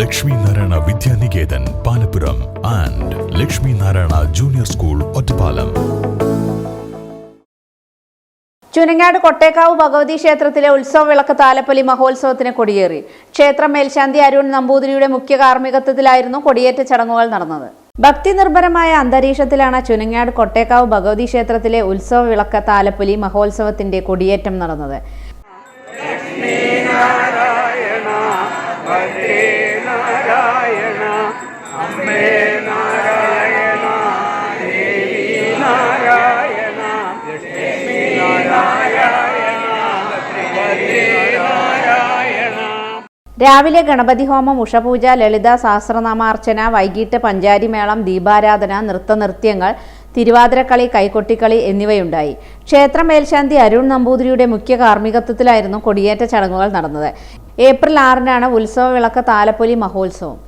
Lakshmi Narayana Vidyaniketan Palappuram and Lakshmi Narayana junior school Ottapalam. Chunangad Kottekkavu Bhagavathi ക്ഷേത്രത്തിലെ ഉത്സവ വിളക്ക് താലപ്പൊലി മഹോത്സവത്തിന് കൊടിയേറി. ക്ഷേത്രം മേൽശാന്തി അരുൺ നമ്പൂതിരിയുടെ മുഖ്യ കാർമ്മികത്വത്തിലായിരുന്നു കൊടിയേറ്റ ചടങ്ങുകൾ നടന്നത്. ഭക്തി നിർഭരമായ അന്തരീക്ഷത്തിലാണ് ചുനങ്ങാട് കൊട്ടേക്കാവ് ഭഗവതി ക്ഷേത്രത്തിലെ ഉത്സവ വിളക്ക് താലപ്പൊലി മഹോത്സവത്തിന്റെ കൊടിയേറ്റം നടന്നത്. രാവിലെ ഗണപതി ഹോമം ഉഷപൂജ ലളിത സഹസ്രനാമാർച്ചന വൈകിട്ട് പഞ്ചാരിമേളം ദീപാരാധന നൃത്തനൃത്യങ്ങൾ തിരുവാതിരക്കളി കൈകൊട്ടിക്കളി എന്നിവയുണ്ടായി. ക്ഷേത്ര മേൽശാന്തി അരുൺ നമ്പൂതിരിയുടെ മുഖ്യ കാർമ്മികത്വത്തിലായിരുന്നു കൊടിയേറ്റ ചടങ്ങുകൾ നടന്നത്. ഏപ്രിൽ ആറിനാണ് ഉത്സവ വിളക്ക് താലപ്പൊലി മഹോത്സവം.